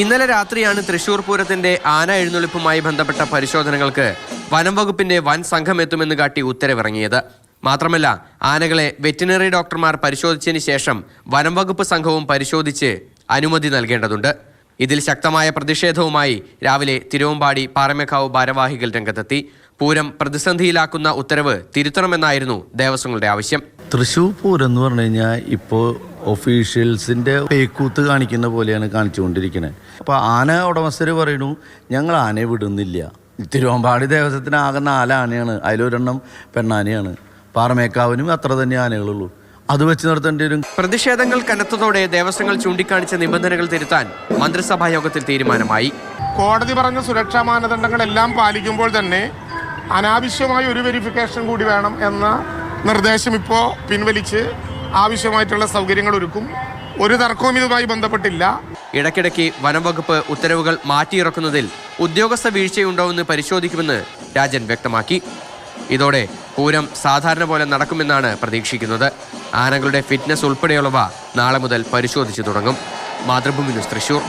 ഇന്നലെ രാത്രിയാണ് തൃശൂർ പൂരത്തിന്റെ ആന എഴുന്നള്ളിപ്പുമായി ബന്ധപ്പെട്ട പരിശോധനകൾക്ക് വനം വകുപ്പിന്റെ വൻ സംഘം എത്തുമെന്ന് കാട്ടി ഉത്തരവിറങ്ങിയത്. മാത്രമല്ല ആനകളെ വെറ്റിനറി ഡോക്ടർമാർ പരിശോധിച്ചതിന് ശേഷം വനം വകുപ്പ് സംഘവും പരിശോധിച്ച് അനുമതി നൽകേണ്ടതുണ്ട്. ഇതിൽ ശക്തമായ പ്രതിഷേധവുമായി രാവിലെ തിരുവമ്പാടി പാറമേക്കാവ് ഭാരവാഹികൾ രംഗത്തെത്തി. പൂരം പ്രതിസന്ധിയിലാക്കുന്ന ഉത്തരവ് തിരുത്തണമെന്നായിരുന്നു ദേവസ്വങ്ങളുടെ ആവശ്യം. തൃശ്ശൂർ പൂരം എന്ന് പറഞ്ഞു കഴിഞ്ഞാൽ ഇപ്പോൾ ഒഫീഷ്യൽസിന്റെ പേക്കൂത്ത് കാണിക്കുന്ന പോലെയാണ് കാണിച്ചുകൊണ്ടിരിക്കുന്നത് അപ്പോൾ ആന ഉടമസ്ഥർ പറയുന്നു ഞങ്ങൾ ആനയെ വിടുന്നില്ല. തിരുവമ്പാടി ദേവസ്വത്തിന് ആകെ നാല് ആനയാണ്. അതിലൊരെണ്ണം പെണ്ണാനയാണ്. പാറമേക്കാവിനും അത്ര തന്നെ ആനകളുള്ളൂ. അത് വെച്ച് നടത്തേണ്ടി വരും. പ്രതിഷേധങ്ങൾ കനത്തതോടെ ദേവസ്വങ്ങൾ ചൂണ്ടിക്കാണിച്ച നിബന്ധനകൾ തിരുത്താൻ മന്ത്രിസഭാ യോഗത്തിൽ തീരുമാനമായി. കോടതി പറഞ്ഞ സുരക്ഷാ മാനദണ്ഡങ്ങളെല്ലാം പാലിക്കുമ്പോൾ തന്നെ അനാവശ്യമായ ഒരു വെരിഫിക്കേഷൻ കൂടി വേണം എന്ന നിർദ്ദേശം ഇപ്പോൾ പിൻവലിച്ച് ആവശ്യമായിട്ടുള്ള സൗകര്യങ്ങൾ ഒരുക്കും. ഒരു തർക്കവും ഇതുമായി ബന്ധപ്പെട്ടില്ല. ഇടയ്ക്കിടയ്ക്ക് വനംവകുപ്പ് ഉത്തരവുകൾ മാറ്റിയിറക്കുന്നതിൽ ഉദ്യോഗസ്ഥ വീഴ്ചയുണ്ടോ എന്ന് പരിശോധിക്കുമെന്ന് രാജൻ വ്യക്തമാക്കി. ഇതോടെ പൂരം സാധാരണ പോലെ നടക്കുമെന്നാണ് പ്രതീക്ഷിക്കുന്നത്. ആനകളുടെ ഫിറ്റ്നസ് ഉൾപ്പെടെയുള്ളവ നാളെ മുതൽ പരിശോധിച്ചു തുടങ്ങും. മാതൃഭൂമി ന്യൂസ് തൃശൂർ.